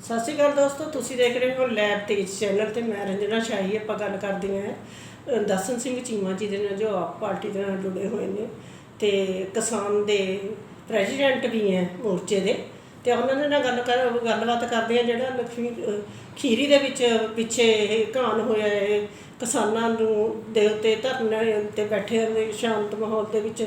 ਸਤਿ ਸ਼੍ਰੀ ਅਕਾਲ ਦੋਸਤੋ ਤੁਸੀਂ ਦੇਖ ਰਹੇ ਹੋ ਲੈਬ ਤੇਜ ਚੈਨਲ ਤੇ ਮੈਂ ਰੰਜਨਾ ਸ਼ਾਹੀ ਆਪਾਂ ਗੱਲ ਕਰਦੇ ਹਾਂ ਅ, ਦਰਸ਼ਨ ਸਿੰਘ ਚੀਮਾ ਜੀ ਦੇ ਨਾਲ ਜੋ ਆਪ ਪਾਰਟੀ ਦੇ ਨਾਲ ਜੁੜੇ ਹੋਏ ਨੇ ਤੇ ਕਿਸਾਨ ਦੇ ਪ੍ਰੈਜ਼ੀਡੈਂਟ ਵੀ ਹੈ ਮੋਰਚੇ ਦੇ ਤੇ ਉਹਨਾਂ ਦੇ ਨਾਲ ਗੱਲ ਕਰ ਗੱਲਬਾਤ ਕਰਦੇ ਆ ਜਿਹੜਾ ਲਖਮੀ ਖੀਰੀ ਦੇ ਵਿੱਚ ਪਿੱਛੇ ਇਹ ਘਾਣ ਹੋਇਆ ਹੈ ਕਿਸਾਨਾਂ ਨੂੰ ਦੇ ਉੱਤੇ ਧਰਨੇ ਤੇ ਬੈਠੇ ਹੋਏ ਸ਼ਾਂਤ ਮਾਹੌਲ ਦੇ ਵਿੱਚ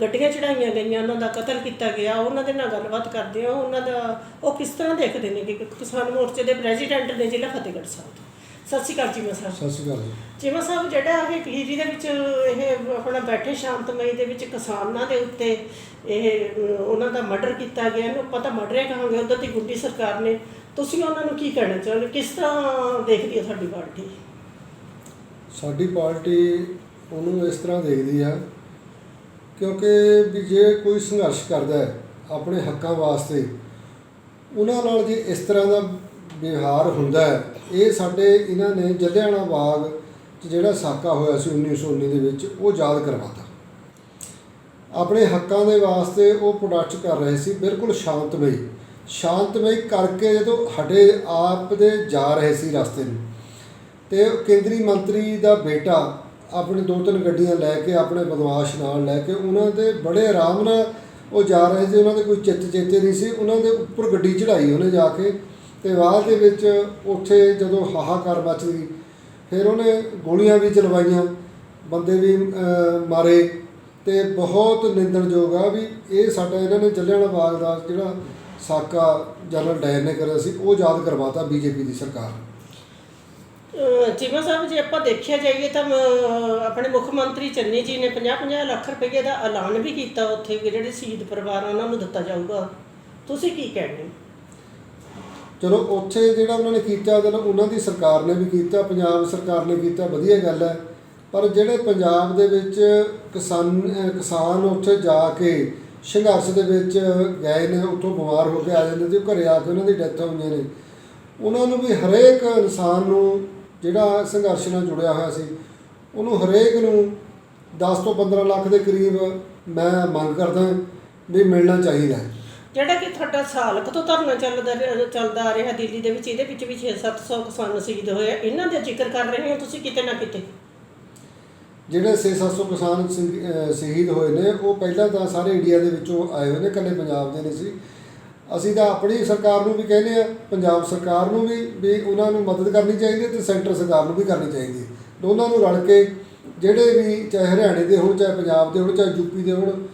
ਗੱਡੀਆਂ ਚੜਾਈਆਂ ਗਈਆਂ ਉਹਨਾਂ ਦਾ ਕਤਲ ਕੀਤਾ ਗਿਆ ਉਹਨਾਂ ਦੇ ਨਾਲ ਗੱਲਬਾਤ ਕਰਦੇ ਆ ਉਹਨਾਂ ਦਾ ਉਹ ਕਿਸ ਤਰ੍ਹਾਂ ਦੇਖਦੇ ਨੇ ਕਿ ਕਿਸਾਨ ਮੋਰਚੇ ਦੇ ਪ੍ਰੈਜ਼ੀਡੈਂਟ ਨੇ ਜ਼ਿਲ੍ਹਾ ਫਤਿਹਗੜ੍ਹ ਸਾਹਿਬ ਤੋਂ? ਸਤਿ ਸ਼੍ਰੀ ਅਕਾਲ ਜੀ ਸਾਹਿਬ। ਸਤਿ ਸ਼੍ਰੀ ਅਕਾਲ ਜੀ। ਚੀਮਾ ਸਾਹਿਬ ਜਿਹੜਾ ਇਹ ਪੀਜੀ ਦੇ ਵਿੱਚ ਇਹ ਆਪਣਾ ਬੈਠੇ ਸ਼ਾਂਤਮਈ ਦੇ ਵਿੱਚ ਕਿਸਾਨਾਂ ਦੇ ਉੱਤੇ ਇਹ ਉਹਨਾਂ ਦਾ ਮਰਡਰ ਕੀਤਾ ਗਿਆ ਇਹਨੂੰ ਪਤਾ ਮਰਡਰ ਕਹਾਂਗੇ ਉਧਰ ਦੀ ਗੁੱਡੀ ਸਰਕਾਰ ਨੇ। ਤੁਸੀਂ ਉਹਨਾਂ ਨੂੰ ਕੀ ਕਹਿਣਾ ਚਾਹੋਗੇ? ਕਿਸ ਤਰ੍ਹਾਂ ਦੇਖਦੀ ਹੈ ਸਾਡੀ ਪਾਰਟੀ? ਸਾਡੀ ਪਾਰਟੀ ਉਹਨੂੰ ਇਸ ਤਰ੍ਹਾਂ ਦੇਖਦੀ ਆ ਕਿਉਂਕਿ ਵੀ ਜੇ ਕੋਈ ਸੰਘਰਸ਼ ਕਰਦਾ ਹੈ ਆਪਣੇ ਹੱਕਾਂ ਵਾਸਤੇ, ਉਹਨਾਂ ਨਾਲ ਜੇ ਇਸ ਤਰ੍ਹਾਂ ਦਾ ਵਿਵਹਾਰ ਹੁੰਦਾ ਹੈ, ਇਹ ਸਾਡੇ ਇਹਨਾਂ ਨੇ ਜਲਿਆਂਵਾਲਾ ਬਾਗ 'ਚ ਜਿਹੜਾ ਸਾਕਾ ਹੋਇਆ ਸੀ 1919 ਦੇ ਵਿੱਚ, ਉਹ ਯਾਦ ਕਰਵਾਤਾ। ਆਪਣੇ ਹੱਕਾਂ ਦੇ ਵਾਸਤੇ ਉਹ ਪ੍ਰੋਡਕਟ ਕਰ ਰਹੇ ਸੀ ਬਿਲਕੁਲ ਸ਼ਾਂਤਮਈ। ਸ਼ਾਂਤਮਈ ਕਰਕੇ ਜਦੋਂ ਹਟੇ ਆਪ ਦੇ ਜਾ ਰਹੇ ਸੀ ਰਸਤੇ ਨੂੰ, ਤੇ ਕੇਂਦਰੀ ਮੰਤਰੀ ਦਾ ਬੇਟਾ ਆਪਣੀ ਦੋ ਤਿੰਨ ਗੱਡੀਆਂ ਲੈ ਕੇ, ਆਪਣੇ ਬਦਮਾਸ਼ ਨਾਲ ਲੈ ਕੇ, ਉਹਨਾਂ ਦੇ ਬੜੇ ਆਰਾਮ ਨਾਲ ਉਹ ਜਾ ਰਹੇ ਸੀ। ਉਹਨਾਂ ਦੇ ਕੋਈ ਚਿੱਤ ਚੇਤੇ ਨਹੀਂ ਸੀ। ਉਹਨਾਂ ਦੇ ਉੱਪਰ ਗੱਡੀ ਚੜਾਈ ਉਹਨੇ ਜਾ ਕੇ ਤੇ ਬਾਅਦ ਦੇ ਵਿੱਚ ਉੱਥੇ ਜਦੋਂ ਹਾਹਾਕਾਰ ਮਚ ਗਈ, ਫਿਰ ਉਹਨੇ ਗੋਲੀਆਂ ਵੀ ਚਲਵਾਈਆਂ, ਬੰਦੇ ਵੀ ਮਾਰੇ ਤੇ ਬਹੁਤ ਨਿੰਦਣਯੋਗ ਆ ਵੀ ਇਹ ਸਾਡਾ ਇਹਨਾਂ ਨੇ ਜਲਿਆਂਵਾਲਾ ਬਾਗ ਦਾ ਜਿਹੜਾ ਸਾਕਾ ਜਨਰਲ ਡਾਇਰ ਨੇ ਕਰਿਆ ਸੀ, ਉਹ ਯਾਦ ਕਰਵਾਤਾ ਬੀਜੇਪੀ ਦੀ ਸਰਕਾਰ। ਚੀਮਾ ਸਾਹਿਬ ਜੇ ਆਪਾਂ ਦੇਖਿਆ ਜਾਈਏ ਤਾਂ ਆਪਣੇ ਮੁੱਖ ਮੰਤਰੀ ਚੰਨੀ ਜੀ ਨੇ 50-50 ਲੱਖ ਰੁਪਏ ਦਾ ਐਲਾਨ ਵੀ ਕੀਤਾ ਉੱਥੇ ਕਿ ਜਿਹੜੇ ਸ਼ਹੀਦ ਪਰਿਵਾਰ ਆ, ਉਹਨਾਂ ਨੂੰ ਦਿੱਤਾ ਜਾਊਗਾ। ਤੁਸੀਂ ਕੀ ਕਹਿੰਦੇ ਚਲੋ ਉੱਥੇ ਜਿਹੜਾ ਉਹਨਾਂ ਨੇ ਕੀਤਾ ਚਲੋ ਉਹਨਾਂ ਦੀ ਸਰਕਾਰ ਨੇ ਵੀ ਕੀਤਾ ਪੰਜਾਬ ਸਰਕਾਰ ਨੇ ਕੀਤਾ ਵਧੀਆ ਗੱਲ ਹੈ। ਪਰ ਜਿਹੜੇ ਪੰਜਾਬ ਦੇ ਵਿੱਚ ਕਿਸਾਨ ਕਿਸਾਨ ਉੱਥੇ ਜਾ ਕੇ ਸੰਘਰਸ਼ ਦੇ ਵਿੱਚ ਗਏ ਨੇ ਉੱਥੋਂ ਬਿਮਾਰ ਹੋ ਕੇ ਆ ਜਾਂਦੇ ਤੇ ਘਰੇ ਆ ਕੇ ਉਹਨਾਂ ਦੀ ਡੈਥ ਹੋਈਆਂ ਨੇ। ਉਹਨਾਂ ਨੂੰ ਵੀ ਹਰੇਕ ਇਨਸਾਨ ਨੂੰ ਜਿਹੜਾ ਸੰਘਰਸ਼ ਨਾਲ ਜੁੜਿਆ ਹੋਇਆ ਸੀ ਉਹਨੂੰ ਹਰੇਕ ਨੂੰ 10 ਤੋਂ 15 ਲੱਖ ਦੇ ਕਰੀਬ ਮੈਂ ਮੰਗ ਕਰਦਾ ਵੀ ਮਿਲਣਾ ਚਾਹੀਦਾ ਜਿਹੜਾ ਕਿ ਤੁਹਾਡਾ ਸਾਲ ਕੁ ਤੋਂ ਧਰਨਾ ਚੱਲਦਾ ਰਿਹਾ- ਚੱਲਦਾ ਆ ਰਿਹਾ ਦਿੱਲੀ ਦੇ ਵਿੱਚ ਇਹਦੇ ਵਿੱਚ ਵੀ 6-700 ਕਿਸਾਨ ਸ਼ਹੀਦ ਹੋਏ ਆ। ਇਹਨਾਂ ਦਾ ਜ਼ਿਕਰ ਕਰ ਰਹੇ ਹੋ ਤੁਸੀਂ ਕਿਤੇ ਨਾ ਕਿਤੇ? ਜਿਹੜੇ 6-700 ਕਿਸਾਨ ਸਿੰਘ- ਅਹ ਸ਼ਹੀਦ ਹੋਏ ਨੇ ਉਹ ਪਹਿਲਾਂ ਤਾਂ ਸਾਰੇ ਇੰਡੀਆ ਦੇ ਵਿੱਚੋਂ ਆਏ ਹੋਏ ਨੇ ਇਕੱਲੇ ਪੰਜਾਬ ਦੇ ਨਹੀਂ ਸੀ। ਅਸੀਂ ਤਾਂ ਆਪਣੀ ਸਰਕਾਰ ਨੂੰ ਵੀ ਕਹਿੰਦੇ ਆ ਪੰਜਾਬ ਸਰਕਾਰ ਨੂੰ ਵੀ ਵੀ ਉਹਨਾਂ ਨੂੰ ਮਦਦ ਕਰਨੀ ਚਾਹੀਦੀ ਹੈ ਤੇ ਸੈਂਟਰ ਸਰਕਾਰ ਨੂੰ ਵੀ ਕਰਨੀ ਚਾਹੀਦੀ ਹੈ। ਦੋਨਾਂ ਨੂੰ ਰਲ ਕੇ ਜਿਹੜੇ ਵੀ ਚਾਹੇ ਹਰਿਆਣੇ ਦੇ ਹੋਣ ਚਾਹੇ ਪੰਜਾਬ ਦੇ ਹੋਣ ਚਾਹੇ ਯੂਪੀ ਦੇ ਹੋਣ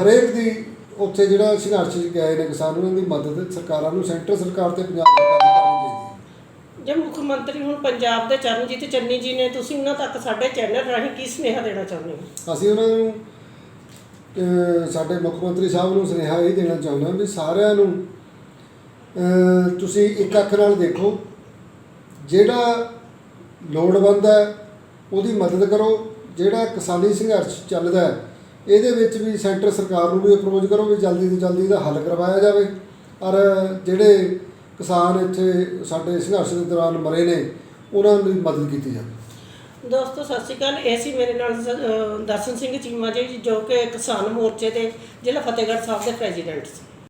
ਹਰੇਕ ਦੀ ਉੱਥੇ ਜਿਹੜਾ ਸੰਘਰਸ਼ 'ਚ ਗਏ ਨੇ ਕਿਸਾਨ ਉਹਨਾਂ ਦੀ ਮਦਦ ਸਰਕਾਰਾਂ ਨੂੰ ਸੈਂਟਰ ਸਰਕਾਰ ਤੇ ਪੰਜਾਬ ਸਰਕਾਰ ਨੂੰ ਕਰਨੀ ਚਾਹੀਦੀ ਹੈ। ਜੇ ਮੁੱਖ ਮੰਤਰੀ ਹੁਣ ਪੰਜਾਬ ਦੇ ਚਰਨਜੀਤ ਚੰਨੀ ਜੀ ਨੇ ਤੁਸੀਂ ਉਹਨਾਂ ਤੱਕ ਸਾਡੇ ਚੈਨਲ ਰਾਹੀਂ ਕੀ ਸੁਨੇਹਾ ਦੇਣਾ ਚਾਹੁੰਦੇ ਹੋ? ਅਸੀਂ ਉਹਨਾਂ ਨੂੰ ਸਾਡੇ ਮੁੱਖ ਮੰਤਰੀ ਸਾਹਿਬ ਨੂੰ ਸੁਨੇਹਾ ਇਹ ਦੇਣਾ ਚਾਹੁੰਦਾ ਵੀ ਸਾਰਿਆਂ ਨੂੰ ਤੁਸੀਂ ਇੱਕ ਅੱਖ ਨਾਲ ਦੇਖੋ, ਜਿਹੜਾ ਲੋੜਵੰਦ ਹੈ ਉਹਦੀ ਮਦਦ ਕਰੋ, ਜਿਹੜਾ ਕਿਸਾਨੀ ਸੰਘਰਸ਼ ਚੱਲਦਾ ਹੈ, ਇਹਦੇ ਵਿੱਚ ਵੀ ਸੈਂਟਰ ਸਰਕਾਰ ਨੂੰ ਵੀ ਅਪਰੋਚ ਕਰੋ ਵੀ ਜਲਦੀ ਤੋਂ ਜਲਦੀ ਇਹਦਾ ਹੱਲ ਕਰਵਾਇਆ ਜਾਵੇ। ਔਰ ਜਿਹੜੇ ਕਿਸਾਨ ਇੱਥੇ ਸਾਡੇ ਸੰਘਰਸ਼ ਦੇ ਦੌਰਾਨ ਮਰੇ ਨੇ, ਉਹਨਾਂ ਦੀ ਮਦਦ ਕੀਤੀ ਜਾਵੇ। ਦੋਸਤੋ, ਸਤਿ ਸ਼੍ਰੀ ਅਕਾਲ। ਇਹ ਸੀ ਮੇਰੇ ਨਾਲ ਸ- ਅਹ ਦਰਸ਼ਨ ਸਿੰਘ ਚੀਮਾ ਜੀ, ਜੋ ਕਿ ਕਿਸਾਨ ਮੋਰਚੇ ਦੇ ਜ਼ਿਲ੍ਹਾ ਫਤਿਹਗੜ੍ਹ ਸਾਹਿਬ ਦੇ ਪ੍ਰੈਜ਼ੀਡੈਂਟ ਸੀ।